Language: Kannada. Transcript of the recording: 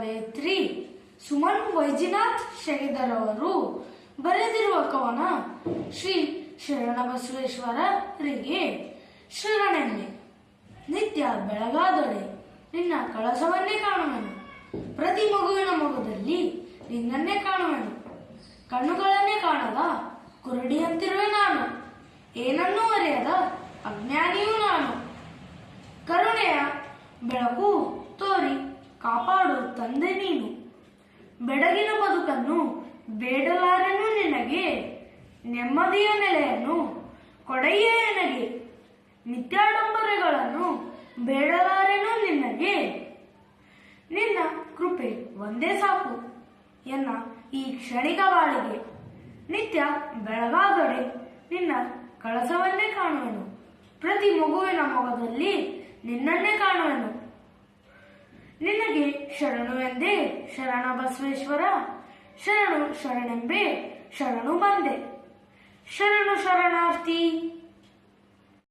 ಕವಯತ್ರಿ ಸುಮನ್ ವೈಜಿನಾಥ್ ಶ್ರೀಧರ್ ಅವರು. ಬರೆದಿರುವ ಕವನ ಶ್ರೀ ಶರಣಬಸವೇಶ್ವರರಿಗೆ ಶರಣೆನ್ನೆ ನಿತ್ಯ ಬೆಳಗಾದರೆ. ನಿನ್ನ ಕಳಸವನ್ನೇ ಕಾಣುವೆನು. ಪ್ರತಿ ಮಗುವಿನ ಮಗುದಲ್ಲಿ ನಿನ್ನನ್ನೇ ಕಾಣುವೆನು. ಕಣ್ಣುಗಳನ್ನೇ ಕಾಣದ ಕುರುಡಿಯಂತಿರುವೆ ನಾನು. ಏನನ್ನೂ ಅರಿಯದ ಅಜ್ಞಾನಿಯೂ ನಾನು. ಕರುಣೆಯ ಬೆಳಕು ತೋರಿ ಕಾಪಾಡು ತಂದೆ ನೀನು. ಬೆಡಗಿನ ಬದುಕನ್ನು ಬೇಡಲಾರೆನು ನಿನಗೆ, ನೆಮ್ಮದಿಯ ನೆಲೆಯನ್ನು ಕೊಡೆಯ ನನಗೆ. ನಿತ್ಯಾಡಂಬರಗಳನ್ನು ಬೇಡಲಾರೆನು ನಿನಗೆ. ನಿನ್ನ ಕೃಪೆ ಒಂದೇ ಸಾಕು ಎನ್ನ ಈ ಕ್ಷಣಿಕ ಬಾಳಿಗೆ. ನಿತ್ಯ ಬೆಳಗಾದೊಡೆ ನಿನ್ನ ಕಳಸವನ್ನೇ ಕಾಣುವೆನು. ಪ್ರತಿ ಮಗುವಿನ ಮೊಗದಲ್ಲಿ ನಿನ್ನನ್ನೇ ಕಾಣುವೆನು. ನಿನಗೆ ಶರಣು ಎಂದೇ ಶರಣ ಬಸವೇಶ್ವರ ಶರಣು ಶರಣೆಂಬೆ ಶರಣು ಬಂದೆ. ಶರಣು ಶರಣಾರ್ಥಿ.